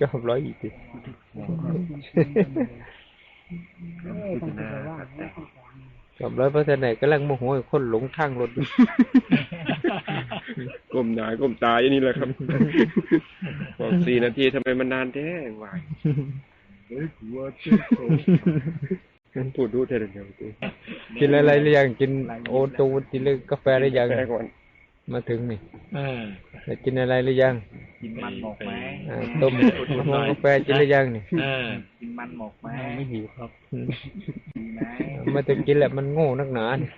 จอบร้อยอีกทีเอ้ยต้องไปว่าไม่ต้องฟังจอบร้อยเพราะฉะนั้นกำลังโมโหไอ้คนหลงทางรถอยู่ก้มหน้าก้มตาอย่างนี้แหละครับบอกสี่นาทีทำไมมันนานแท้วายเฮ้ยกลัวเจ๊เขาพูดดูเท่าเดียวกูกินอะไรหรือยังกินโอตูกินเลยกาแฟหรือยังแพ้ก่อน มาถึงนี่เออแล้วกินอะไรหรือยัง กินมันหมกไหมอ่าต้มมะม่วงกาแฟกินหรือยังนี่เออกินมันหมกไหมไม่หิวครับดีไหมไม่ต้องกินแหละมันโง่นักหนาเนี่ย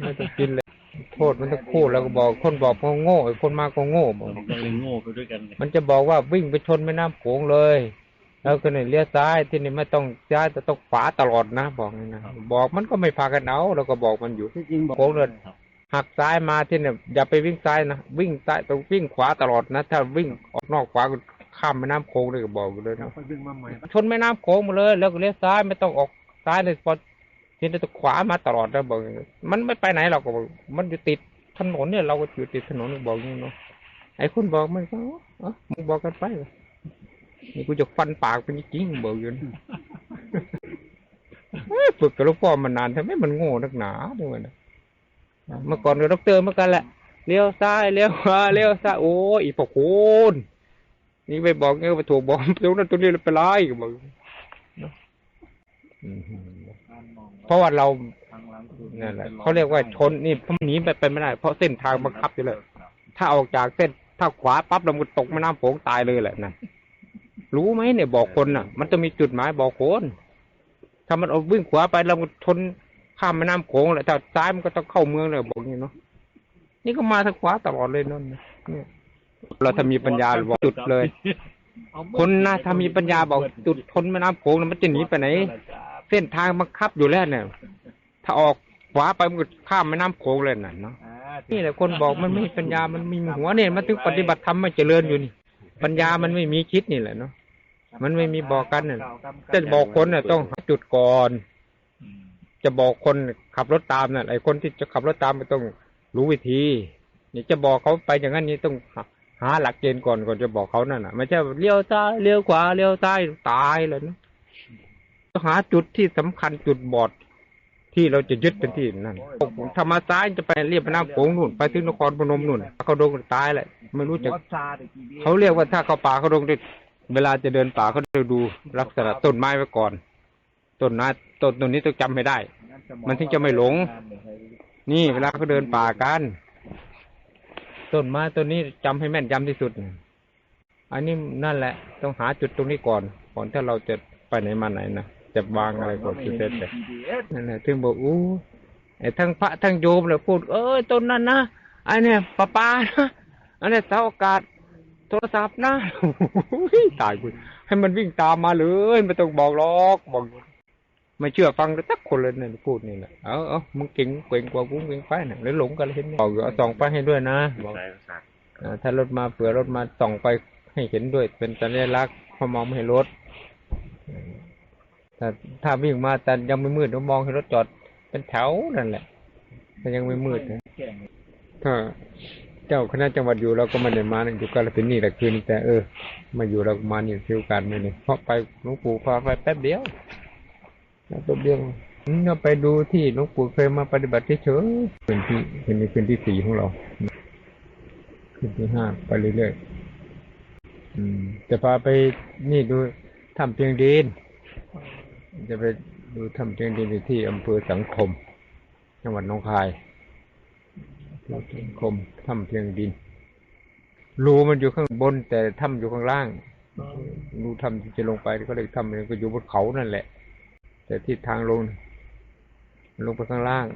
ไม่ต้องกินเลยโทษมันต้องพูดแล้วก็บอกคนบอกก็โง่ไอ้คนมาก็โง่บอกเราเลยโง่ไปด้วยกันเลยมันจะบอกว่าวิ่งไปชนแม่น้ำโขงเลยแล้วก็เนี่ยเลี้ยวซ้ายที่นี่ไม่ต้องซ้ายแต่ต้องขวาตลอดนะ บอกนี่นะบอกมันก็ไม่พากันเอาเราก็บอกมันอยู่ที่จริงบอกโค้งเลย หักซ้ายมาที่เนี่ยอย่าไปวิ่งซ้ายนะวิ่งซ้ายต้องวิ่งขวาตลอดนะ ถ้าวิ่งออกนอกขวาก็ข้ามแม่น้ำโขงเลยก็บอกอยู่เลยนะไปวิ่งมาใหม่ชนแม่น้ำโขงมาเลย แล้วก็เลี้ยวซ้ายไม่ต้องออกซ้ายเลยพอที่นี่ต้องขวามาตลอดนะบอกอย่างนี้มันไม่ไปไหนเราก็บอกมันอยู่ติดถนนเนี่ยเราก็อยู่ติดถนนบอกอย่างนี้เนาะไอ้คุณบอกมันก็เออมึงบอกกันไปนี่กูจะฟันปากเป็นจริงๆบอกอยู่นะเอ้ยฝึกกับหลูกพ่อมานานทำไมมันโง่นักหนาด้วยวะนะ เมื่อก่อนกับดอกเตอร์เมื่อกันแหละเลี้ยวซ้ายเลี้ยวขวาเลี้ยวซ้ายโอ้ยอีพวกโคนนี่ไปบอกเงี้ยไปถูกบอกตรงนั้นตรงนี้ไปไล่ก็บอกเนอะเพราะว่าเรานั่นแหละเขาเรียกว่าชนนี่เพราหนีไปไปไม่ได้ เพราะเส้นทางบังคับอยู่เลย ถ้าออกจากเส้นถ้าขวาปั๊บเราก็ตกแม่น้ำโขงตายเลยแหละนั่นรู้ไหมเนี่ยบอกคนน่ะ มันจะมีจุดหมายบอกคนถ้ามันเอาวิ่งขวาไปเราก็ชน ข้ามแม่น้ำโขงแหละถ้าซ้ายมันก็ต้องเข้าเมืองเลยบอกอย่างนี้เนาะนี่ก็มาทางขวาตลอดเลยนั่นเนี่ยเราถ้ามีปัญญาบอกจุดเลย คนนะถ้ามีปัญญาบอกจุดชนแม่น้ำโขงมันจะหนีไปไหน เส้นทางบังคับอยู่แล้วเนี่ย ถ้าออกขวาไปมันก็ข้ามแม่น้ำโขงเลยน่ะเนาะนี่แหละคนบอกมันไม่มีปัญญา มันมีหัวเนี่ยมันถึงปฏิบัติธรรมไม่เจริญอยู่นี่ ปัญญามันไม่มีคิดนี่แหละเนาะมันไม่มีบอกกันน่ะจะบอกคนเน่ะต้องจุดก่อน จะบอกคนขับรถตามน่ะไอ้คนที่จะขับรถตามมันต้องรู้วิธีนี่จะบอกเขาไปอย่างนั้นนี่ต้องหาหลักเกณฑ์ก่อนก่อนจะบอกเขานั่นน่ะไม่ใช่เลี้ยวซ้ายเลี้ยวขวาเลี้ยวซ้ายตายเลยนะต้องหาจุดที่สำคัญจุดบอดที่เราจะยึดเป็นที่นั่นถ้ามาซ้ายจะไปเรียบแม่น้ำโขงนู่น ไปถึงนครพนมนู่นเขาโดนตายแหละไม่รู้จะหักเขาเรียกว่าถ้าเขาป่าเขาลงได้เวลาจะเดินป่าเขาจะดูลักษณะต้นไม้ไว้ก่อน ต้นไม้ ต้นต้นนี้ต้องจำให้ได้ มันถึงจะไม่หลง นี่เวลาเขาเดินป่ากันต้นไม้ต้นนี้จำให้แม่นยำที่สุด อันนี้นั่นแหละ ต้องหาจุดตรงนี้ก่อน ก่อนถ้าเราจะไปไหนมาไหนนะจะวางอะไรก่อนคือเสร็จเลยนั่นแหละถึงบอกอู้ไอ้ทั้งพระทั้งโยมเลยพูด เอ้ยต้นนั้นนะไอันเนี้ยปลาปลานะอันเนี้ยเสาอากาศโทรศัพท์นะตายกูให้มันวิ่งตามมาเลยไม่ต้องบอกหรอกบอก ไม่เชื่อฟังเลยสักคนเลยเนี่ยพูดนี่แหละเอาเอามึงเก่งเก่งกว่ากูเก่งไปเนี่ยแล้วหลงกันเลยเห็นไหมบอกอยู่เอาส่องไปให้ด้วยนะบอกสายประสาทอ่าถ้ารถมาเผื่อรถมาส่องไปให้เห็นด้วย เป็นสัญลักษณ์พอมองไม่เห็นรถถ้าถ้าวิ่งมาแต่ยังไม่มืดเรามองเห็นรถจอดเป็นแถวนั่นแหละแต่ยังไม่มืดนะถ้าเจ้าคณะจังหวัดอยู่เราก็ไม่ได้มาเนี่ยอยู่กาลสินธุ์นี่แหละคืนนี้แต่เออ มาอยู่เราก็มาเนี่ยเที่ยวกันไม่เนี่ยเพราะไปหลวงปู่พาไปแป๊บเดียว แป๊บเดียวอืมเราไปดูที่หลวงปู่เคยมาปฏิบัติเฉยๆเป็นที่เป็นคืนที่สี่ของเราขึ้นที่ห้าไปเรื่อยๆอืมจะพาไปนี่ดูถ้ำเพียงดิน จะไปดูถ้ำเพียงดินอยู่ที่อำเภอสังคม จังหวัดหนองคายอำเภอสังคมถ้ำเพียงดิน รูมันอยู่ข้างบนแต่ถ้ำอยู่ข้างล่างรูถ้ำที่จะลงไปก็เลยถ้ำมันก็อยู่บนเขานั่นแหละ แต่ที่ทางลง ลงไปข้างล่าง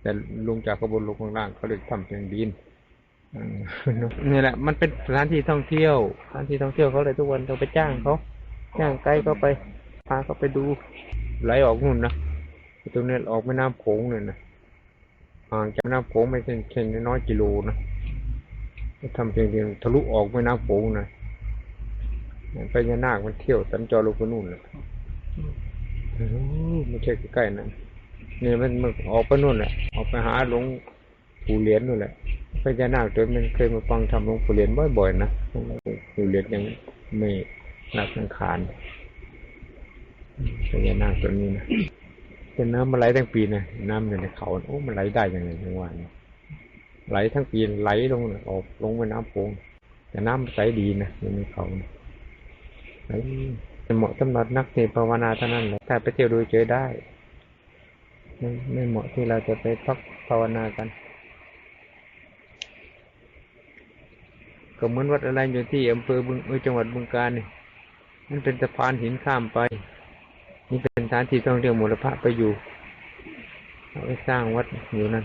แต่ลงจากข้างบนลงข้างล่างเขาเรียกถ้ำเพียงดินนี่แหละ มันเป็นสถานที่ท่องเที่ยวสถานที่ท่องเที่ยวเขาเลยทุกวันเราไปจ้างเขาจ้างไกด์เขาไปพาเขาไปดูไหลออกนู่นนะตรงนี้ออกแม่น้ำโขงเลยนะห่างจากแม่น้ำโขงไม่ใช่แค่น้อยกิโลนะทำเพียงเดียวทะลุออกแม่น้ำโขงนะไปยานาคมันเที่ยวสัญจรลงไปนู่นเลยโอ้ ไม่ใช่ใกล้ๆนะนี่มันมันออกไปนู่นแหละออกไปหาหลวงปู่เหรียญนู่นแหละพญานาคตัวมันเคยมาฟังทำหลวงปู่เหรียญบ่อยๆนะอยู่เล็กยังไม่นักสังขารพญานาคตัวนี้นะแต่น้ำมันไหลทั้งปีนะน้ำอยู่ในเขาโอ้มันไหลได้ยังไงทั้งวันไหลทั้งปีไหลลงออกลงไปน้ำโป่งแต่น้ำใสดีนะอยู่ในเขานะไหล เหมาะสำหรับนักเทศภาวนาเท่านั้นแหละถ้าไปเที่ยวดูเจอได้ไม่ไม่เหมาะที่เราจะไปพักภาวนากัน ก็เหมือนวัดอะไรอยู่ที่อำเภอบึงเอยจังหวัดบึงกาฬนี่มันเป็นสะพานหินข้ามไป นี่เป็นสถานที่ท่องเที่ยวมรพระไปอยู่เอาไปสร้างวัดอยู่นั่น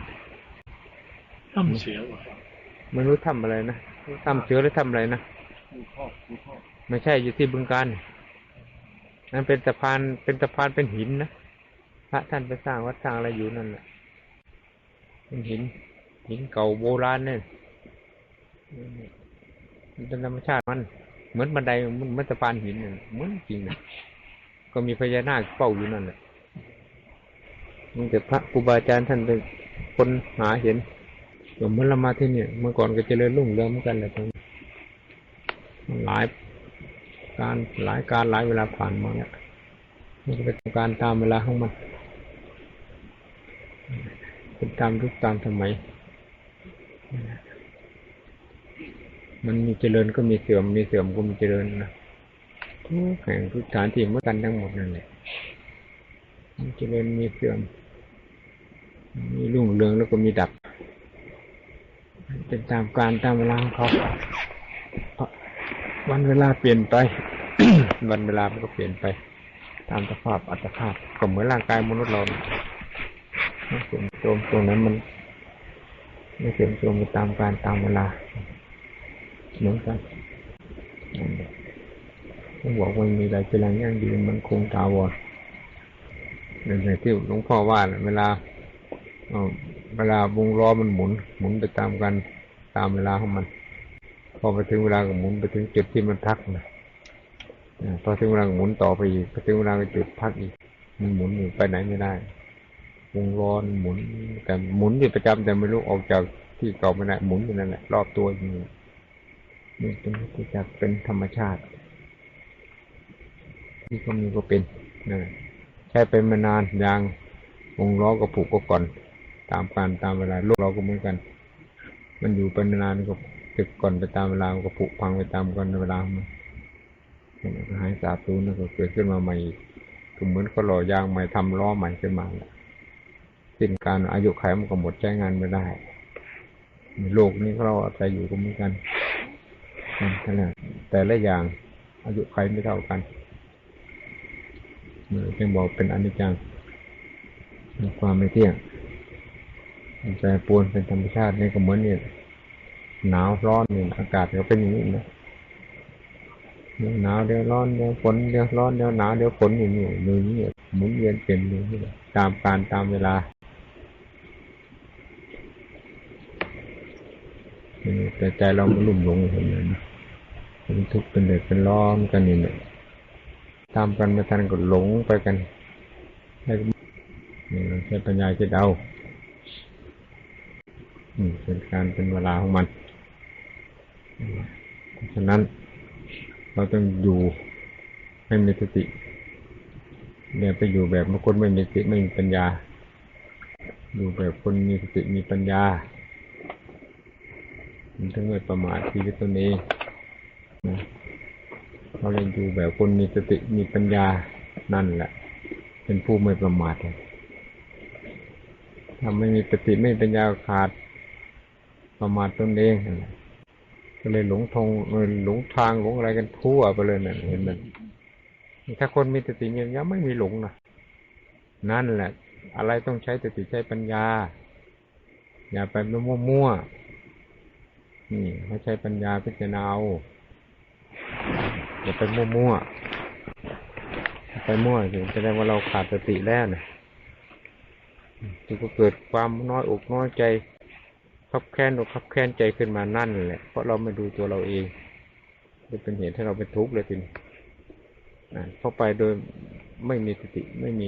ถ้ำเสียวอะไม่รู้ทำอะไรนะทำเสือหรือทำอะไรนะดูข้อดูข้อไม่ใช่อยู่ที่บึงการ นั่นเป็นสะพานเป็นสะพานเป็นหินนะพระท่านไปสร้างวัดสร้างอะไรอยู่นั่นแหละเป็นหิน หินเก่าโบราณเนี่ยเป็นธรรมชาติมัน เหมือนบันไดมันเหมือนสะพานหินเหมือนจริงนะก็มีพญานาคเฝ้าอยู่นั่นแหละมันแต่พระครูบาอาจารย์ท่านเป็นคนหาเห็นก็เมื่อเรามาที่เนี่ยเมื่อก่อนก็เจริญรุ่งเรืองเหมือนกันแหละตรงนี้มันหลาย การหลายการหลายเวลาผ่านมาเนี่ยมันก็เป็นการตามเวลาของมันเป็นตามยุคตามสมัยมันมีเจริญก็มีเสื่อม มีเสื่อมก็มีเจริญนะทุกแห่งทุกฐานที่เหมื่อนกันทั้งหมดนั่นแหละมีเจริญมีเสื่อม มีรุ่งเรืองแล้วก็มีดับ เป็นตามการตามเวลาของเขา วันเวลาเปลี่ยนไป วันเวลามันก็เปลี่ยนไป ตามสภาพอัตภาพก็เหมือนร่างกายมนุษย์เราเนี่ยนเสื่อมโทรมตรงนั้นมันไม่เสื่อมโทรมไปตามการตามเวลาเหมือนกันต้องบอกว่ามีอะไรเป็นแรงยั่งยืนมันคงถาวรอย่างที่หลวงพ่อว่าเวลาเวลาวงล้อมันหมุน หมุนไปตามกันตามเวลาของมัน อไปถึงเวลาก็หมุนไปถึงจุดที่มันพักนะพอถึงเวลาหมุนต่อไปอีกพอถึงเวลาก็จุดพักอีก มันหมุนอยู่ไปไหนไม่ได้วงล้อนหมุน แต่หมุนอยู่ประจำแต่ไม่รู้ออกจากที่เก่าไม่ได้หมุนอยู่นั่นแหละรอบตัวอยู่นี่เป็นที่จะเป็นธรรมชาติ ที่ก็มีก็เป็นนะใช้ไปมานานยางวงล้อก็ผูกก็ก่อน ตามการตามเวลาโลกเราก็เหมือนกัน มันอยู่ไปนานก็ ตึกก่อนไปตามเวลามันก็ผุพังไปตามกันเวลามันหายสาบสูญแล้วก็เกิดขึ้นมาใหม่อีกก็เหมือนก็หล่อยางใหม่ทำล้อใหม่ขึ้นมาแหละสิ้นการอายุไขมันก็หมดใช้งานไม่ได้โลกนี้เราอาศัยอยู่ก็เหมือนกันนั่นขนาดแต่ละอย่างอายุใครไม่เท่ากันเหมือนจึงบอกเป็นอนิจจังความไม่เที่ยงแปรปวนเป็นธรรมชาตินี่ก็เหมือนเนี่ย หนาวร้อนเนี่ยอากาศก็เป็นอย่างนี้นะเดี๋ยวหนาวเดี๋ยวร้อนเดี๋ยวฝนเดี๋ยวร้อนเดี๋ยวหนาวเดี๋ยวฝนอย่างนี้อยู่นี่หมุนเวียนเปลี่ยนอยู่นี่แหละตามการตามเวลาแต่ใจเรามันลุ่มหลงอย่างนั้นนะเป็นทุกข์เป็นเดือดเป็นร้อนกันนี่เนี่ยตามกันไม่ทันก็หลงไปกันแล้วก็นี่ใช้ปัญญาคิดเอาเป็นการเป็นเวลาของมัน ฉะนั้นเราต้องอยู่ให้มีสติเนี่ยไปอยู่แบบบางคนไม่มีสติไม่มีปัญญา อยู่แบบคนมีสติมีปัญญา มันถึงไม่ประมาทชีวิตตนเองนะเราเรียนอยู่แบบคนมีสติมีปัญญานั่นแหละ เป็นผู้ไม่ประมาทถ้าไม่มีสติไม่มีปัญญาขาดประมาทตนเองนั่นแหละ ก็เลยหลงทงหลงทางหลงอะไรกันทั่วไปเลยนั่นเห็นมันถ้าคนมีสติมีปัญญาไม่มีหลงนะนั่นแหละ อะไรต้องใช้สติใช้ปัญญา อย่าไปมั่วๆนี่เขาใช้ปัญญาพิจารณาเอาอย่าไปมั่วๆไปมั่วถึงแสดงว่าเราขาดสติแล้วนะจึงก็เกิดความน้อยอกน้อยใจ ขับแค้นอกขับแค้นใจขึ้นมานั่นแหละเพราะเราไม่ดูตัวเราเองจะเป็นเหตุให้เราเป็นทุกข์เลยทีนี้เพราไปโดยไม่มีสติไม่มี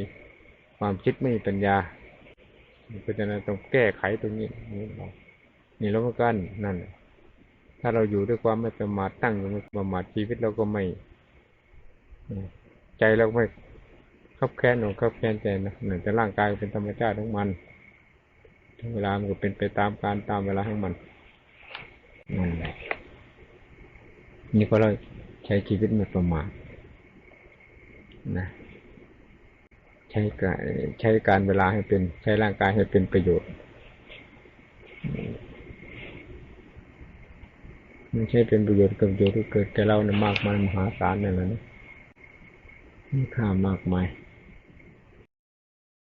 ความคิดไม่มีปัญญาเพราะฉะนั้นต้องแก้ไขตรงนี้นี่เรานี่เราเหมือนกันนั่นแหละถ้าเราอยู่ด้วยความไม่ประมาทตั้งอยู่ไม่ประมาทชีวิตเราก็ไม่ใจเราไม่ขับแค้นหนขับแค้นใจนะหมือนแต่ร่างกายเป็นธรรมชาติของมัน เวลามันก็เป็นไปตามการตามเวลาของมันนั่นแหละนี่ก็เราใช้ชีวิตไม่ประมาทนะใช้การใช้การเวลาให้เป็น ใช้ร่างกายให้เป็นประโยชน์ไม่ใช่เป็นประโยชน์กับประโยชน์ที่เกิดแก่เรานะมากมายมหาศาลนั่นแหละนะมีค่ามากมาย